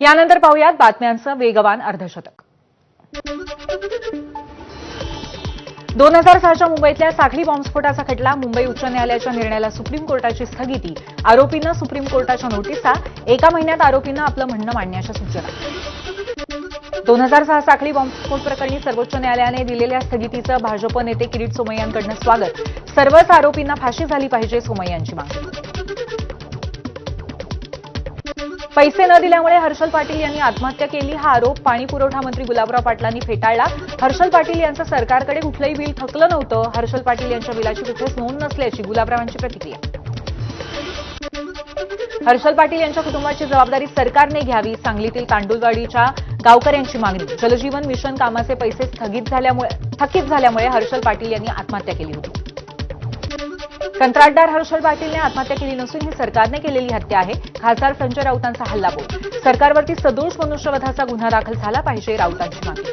यानंतर पाहूयात बातम्यांचं वेगवान अर्धशतक. दोन हजार सहाच्या मुंबईतल्या साखळी बॉम्बस्फोटाचा खटला मुंबई उच्च न्यायालयाच्या निर्णयाला सुप्रीम कोर्टाची स्थगिती. आरोपीनं सुप्रीम कोर्टाच्या नोटीसचा एका महिन्यात आरोपीनं आपलं म्हणणं मांडण्याच्या सूचना. दोन हजार सहा साखळी बॉम्बस्फोट प्रकरणी सर्वोच्च न्यायालयाने दिलेल्या स्थगितीचं भाजप नेते किरीट सोमय्यांकडनं स्वागत. सर्वच आरोपींना फाशी झाली पाहिजे सोमय्यांची मागणी. पैसे न दिल्यामुळे हर्षल पाटील यांनी आत्महत्या केली. हा आरोप पाणी पुरवठा मंत्री गुलाबराव पाटलांनी फेटाळला. हर्षल पाटील यांचं सरकारकडे कुठलंही बिल थकलं नव्हतं. हर्षल पाटील यांच्या बिलाची कुठेच नोंद नसल्याची गुलाबरावांची प्रतिक्रिया. हर्षल पाटील यांच्या कुटुंबाची जबाबदारी सरकारने घ्यावी सांगलीतील तांडुलवाडीच्या गावकऱ्यांची मागणी. जलजीवन मिशन कामाचे पैसे स्थगित झाल्यामुळे थकीत झाल्यामुळे हर्षल पाटील यांनी आत्महत्या केली होती. कंत्राटदार हर्षल पाटीलने आत्महत्या केली नसून ही सरकारने केलेली हत्या आहे. खासदार संजय राऊतांचा हल्लाबोल सरकारवरती सदोष मनुष्यवधाचा गुन्हा दाखल झाला पाहिजे राऊतांची मागणी.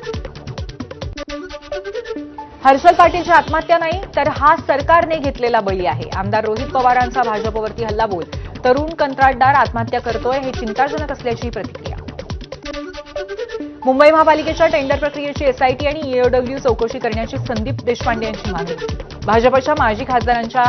हर्षल पाटीलची आत्महत्या नाही तर हा सरकारने घेतलेला बळी आहे. आमदार रोहित पवारांचा भाजपवरती हल्लाबोल तरुण कंत्राटदार आत्महत्या करतोय हे चिंताजनक असल्याची प्रतिक्रिया. मुंबई महापालिकेच्या टेंडर प्रक्रियेची एसआयटी आणि ईओडब्ल्यू चौकशी करण्याची संदीप देशपांडे यांची मागणी. भाजपच्या माजी खासदारांच्या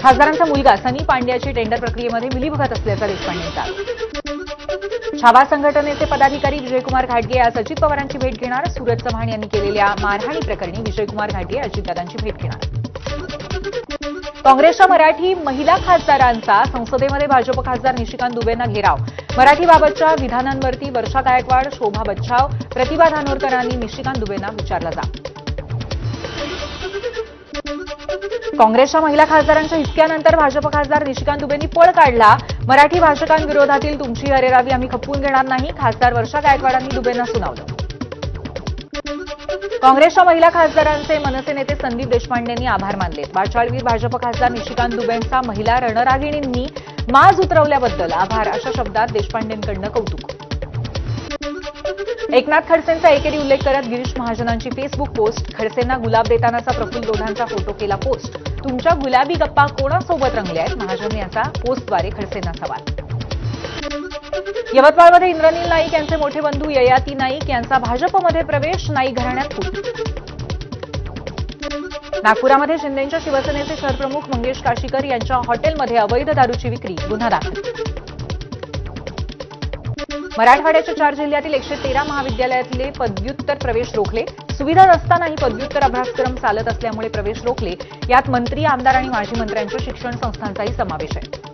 खासदारांचा मुलगा सनी पांड्याची टेंडर प्रक्रियेमध्ये मिलीभगत असल्याचा देशपांडेंचा आरोप छावा संघटनेचे पदाधिकारी विजयकुमार घाटगे आज अजित पवारांची भेट घेणार. सूरज चव्हाण यांनी केलेल्या मारहाणी प्रकरणी विजयकुमार घाटगे अजितदादांची भेट घेणार. काँग्रेसच्या मराठी महिला खासदारांचा संसदेमध्ये भाजप खासदार निशिकांत दुबेंना घेराव. मराठीबाबतच्या विधानांवरती वर्षा गायकवाड शोभा बच्छाव प्रतिभा धानोरकरांनी निशिकांत दुबेंना विचारला जा. काँग्रेसच्या महिला खासदारांच्या हिसक्यानंतर भाजप खासदार निशिकांत दुबेंनी पळ काढला. मराठी भाषकांविरोधातील तुमची अरेरावी आम्ही खपवून घेणार नाही खासदार वर्षा गायकवाडांनी दुबेंना सुनावलं. काँग्रेसच्या महिला खासदारांचे मनसे नेते संदीप देशपांडेंनी आभार मानले वाचाळवीर भाजप खासदार निशिकांत दुबेंचा महिला रणरागिणींनी माज उतरवल्याबद्दल आभार. अशा शब्दात देशपांडेंकडनं कौतुक. एकनाथ खडसेंचा एकेरी उल्लेख करत गिरीश महाजनांची फेसबुक पोस्ट खडसेंना गुलाब देतानाचा प्रफुल्ल लोढांचा फोटो केला पोस्ट. तुमच्या गुलाबी गप्पा कोणासोबत रंगल्या आहेत? महाजन यांचा पोस्टद्वारे खडसेंना सवाल. यवतमाळमध्ये इंद्रनील नाईक यांचे मोठे बंधू ययाती नाईक यांचा भाजपमध्ये प्रवेश नाईक घराण्यात फूट नागपुरामध्ये शिंदेच्या शिवसेनेचे शहरप्रमुख मंगेश काशीकर यांच्या हॉटेलमध्ये अवैध दारूची विक्री गुन्हा दाखल. मराठवाड्याच्या चार जिल्ह्यातील एकशे तेरा महाविद्यालयातले पदव्युत्तर प्रवेश रोखले. सुविधा नसतानाही पदव्युत्तर अभ्यासक्रम चालत असल्यामुळे प्रवेश रोखले. यात मंत्री आमदार आणि माजी मंत्र्यांच्या शिक्षण संस्थांचाही समावेश आहे.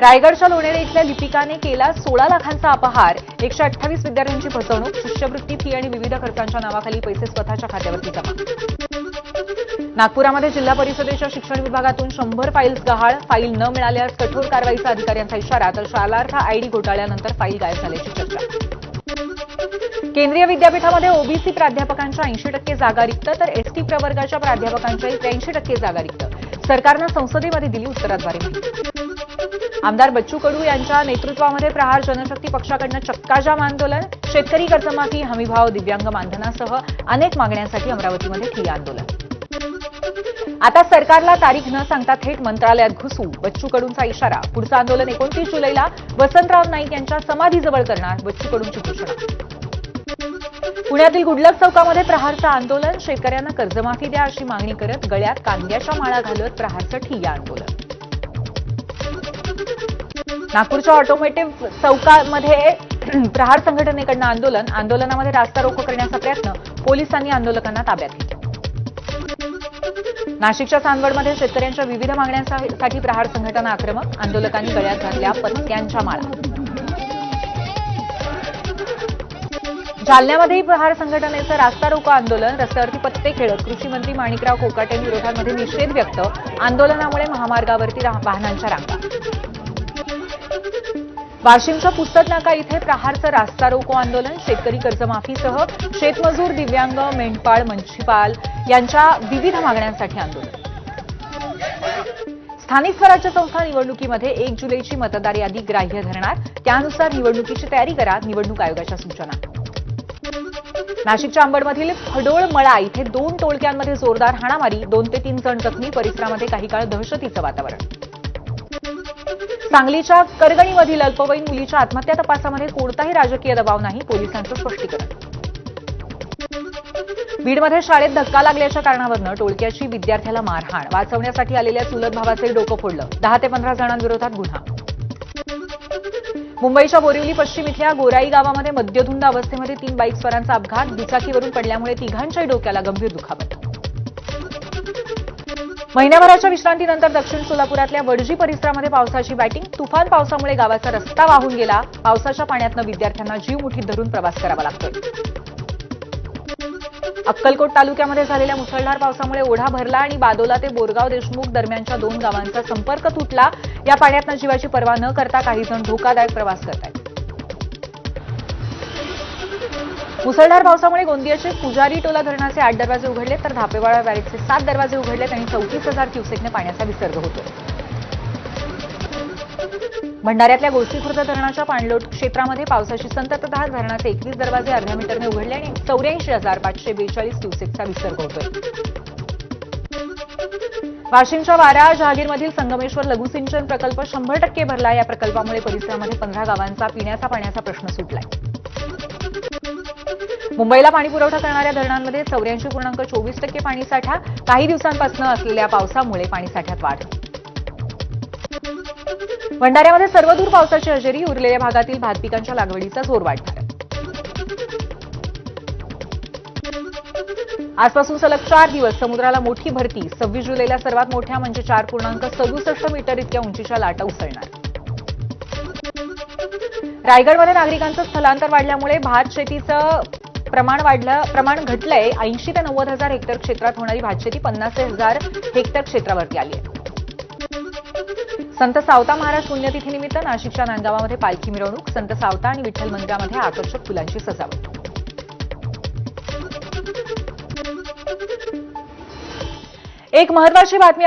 रायगडच्या लोणेरे इथल्या लिपिकाने केला सोळा लाखांचा अपहार. एकशे अठ्ठावीस विद्यार्थ्यांची फसवणूक शिष्यवृत्ती फी आणि विविध खर्चांच्या नावाखाली पैसे स्वतःच्या खात्यावरती जमा. नागपुरामध्ये जिल्हा परिषदेच्या शिक्षण विभागातून शंभर फाईल्स गहाळ फाईल न मिळाल्यास कठोर कारवाईचा अधिकाऱ्यांचा इशारा तर शालार्थ आयडी घोटाळ्यानंतर फाईल गायब झाल्याची चर्चा केंद्रीय विद्यापीठामध्ये ओबीसी प्राध्यापकांच्या ऐंशी टक्के जागा रिक्त तर एसटी प्रवर्गाच्या प्राध्यापकांच्याही त्र्याऐंशी टक्के जागा रिक्त. सरकारनं संसदेमध्ये दिली उत्तराद्वारे. आमदार बच्चू कडू यांच्या नेतृत्वामध्ये प्रहार जनशक्ती पक्षाकडनं चक्काजाम आंदोलन शेतकरी कर्जमाफी हमीभाव दिव्यांग मानधनासह अनेक मागण्यांसाठी अमरावतीमध्ये ठिय्या आंदोलन. आता सरकारला तारीख न सांगता थेट मंत्रालयात घुसू बच्चू कडूंचा इशारा. पुढचं आंदोलन एकोणतीस जुलैला वसंतराव नाईक यांच्या समाधीजवळ करणार बच्चू कडूंची घोषणा. पुण्यातील गुडलक चौकामध्ये प्रहारचं आंदोलन. शेतकऱ्यांना कर्जमाफी द्या अशी मागणी करत गळ्यात कांद्याच्या माळा घालत प्रहारचं ठिय्या आंदोलन. नागपूरच्या ऑटोमेटिव्ह चौकामध्ये प्रहार संघटनेकडनं आंदोलन. आंदोलनामध्ये रास्ता रोको करण्याचा प्रयत्न पोलिसांनी आंदोलकांना ताब्यात घेतला. नाशिकच्या चांदवडमध्ये शेतकऱ्यांच्या विविध मागण्यांसाठी प्रहार संघटना आक्रमक. आंदोलकांनी गळ्यात घातल्या पत्त्यांच्या माळा. जालन्यामध्येही प्रहार संघटनेचं रास्ता रोको आंदोलन रस्त्यावरती पत्ते खेळत कृषी मंत्री माणिकराव कोकाटेंविरोधामध्ये निषेध व्यक्त आंदोलनामुळे महामार्गावरती वाहनांच्या रांगा. वाशिमच्या पुस्तक नाका इथे प्रहारचं रास्ता रोको आंदोलन शेतकरी कर्जमाफीसह शेतमजूर दिव्यांग मेंढपाळ मच्छीपाल यांच्या विविध मागण्यांसाठी आंदोलन. स्थानिक स्वराज्य संस्था निवडणुकीमध्ये एक जुलैची मतदार यादी ग्राह्य धरणार त्यानुसार निवडणुकीची तयारी करा निवडणूक आयोगाच्या सूचना. नाशिकच्या अंबडमधील खडोळ मळा इथे दोन टोळक्यांमध्ये जोरदार हाणामारी दोन ते तीन जण जखमी परिसरामध्ये काही काळ दहशतीचं वातावरण. सांगलीच्या करगणीमधील अल्पवयीन मुलीच्या आत्महत्या तपासामध्ये कोणताही राजकीय दबाव नाही पोलिसांचं स्पष्टीकरण. बीडमध्ये शाळेत धक्का लागल्याच्या कारणावरनं टोळक्याची विद्यार्थ्याला मारहाण वाचवण्यासाठी आलेल्या चुलत भावाचे डोकं फोडलं. दहा ते पंधरा जणांविरोधात गुन्हा. मुंबईच्या बोरिवली पश्चिम इथल्या गोराई गावामध्ये मद्यधुंद अवस्थेमध्ये तीन बाईकस्वारांचा अपघात. दुचाकीवरून पडल्यामुळे तिघांच्याही डोक्याला गंभीर दुखापत महिन्याभराच्या विश्रांतीनंतर दक्षिण सोलापुरातल्या वडजी परिसरामध्ये पावसाची बॅटिंग. तुफान पावसामुळे गावाचा रस्ता वाहून गेला. पावसाच्या पाण्यातनं विद्यार्थ्यांना जीव मुठीत धरून प्रवास करावा लागतोय. अक्कलकोट तालुक्यामध्ये झालेल्या मुसळधार पावसामुळे ओढा भरला आणि बादोला ते बोरगाव देशमुख दरम्यानच्या दोन गावांचा संपर्क तुटला. या पाण्यातनं जीवाची पर्वा न करता काही जण धोकादायक प्रवास करत आहेत मुसळधार पावसामुळे गोंदियाचे पुजारी टोला धरणाचे आठ दरवाजे उघडले तर धापेवाडा बॅरेजचे सात दरवाजे उघडलेत आणि चौतीस हजार क्युसेकने पाण्याचा विसर्ग होतो भंडाऱ्यातल्या गोष्टीखुर्द धरणाच्या पाणलोट क्षेत्रामध्ये पावसाची संततधार धरणाचे एकवीस दरवाजे अर्ध्या मीटरने उघडले आणि चौऱ्याऐंशी हजार पाचशे बेचाळीस क्युसेकचा विसर्ग होतोय. वाशिमच्या वारा जहागीरमधील संगमेश्वर लघुसिंचन प्रकल्प शंभर टक्के भरला. या प्रकल्पामुळे परिसरामध्ये पंधरा गावांचा पिण्याचा पाण्याचा प्रश्न सुटलाय. मुंबईला पाणी पुरवठा करणाऱ्या धरणांमध्ये चौऱ्याऐंशी पूर्णांक चोवीस टक्के पाणीसाठा. काही दिवसांपासून असलेल्या पावसामुळे पाणीसाठ्यात वाढ भंडाऱ्यामध्ये सर्वदूर पावसाची हजेरी उरलेल्या भागातील भात पिकांच्या लागवडीचा जोर वाढणार आजपासून सलग चार दिवस समुद्राला मोठी भरती. सव्वीस जुलैला सर्वात मोठ्या म्हणजे चार पूर्णांक सदुसष्ट मीटर इतक्या उंचीच्या लाटा उसळणार. रायगडमध्ये नागरिकांचं स्थलांतर वाढल्यामुळे भात शेतीचं प्रमाण वाढलं प्रमाण घटलंय. ऐंशी ते नव्वद हजार हेक्टर क्षेत्रात होणारी भातशेती पन्नास हजार हेक्टर क्षेत्रावरती आली आहे. संत सावता महाराज पुण्यतिथीनिमित्त नाशिकच्या नांदगावामध्ये पालखी मिरवणूक संत सावता आणि विठ्ठल मंदिरामध्ये आकर्षक फुलांची सजावट. एक महत्वाची बातमी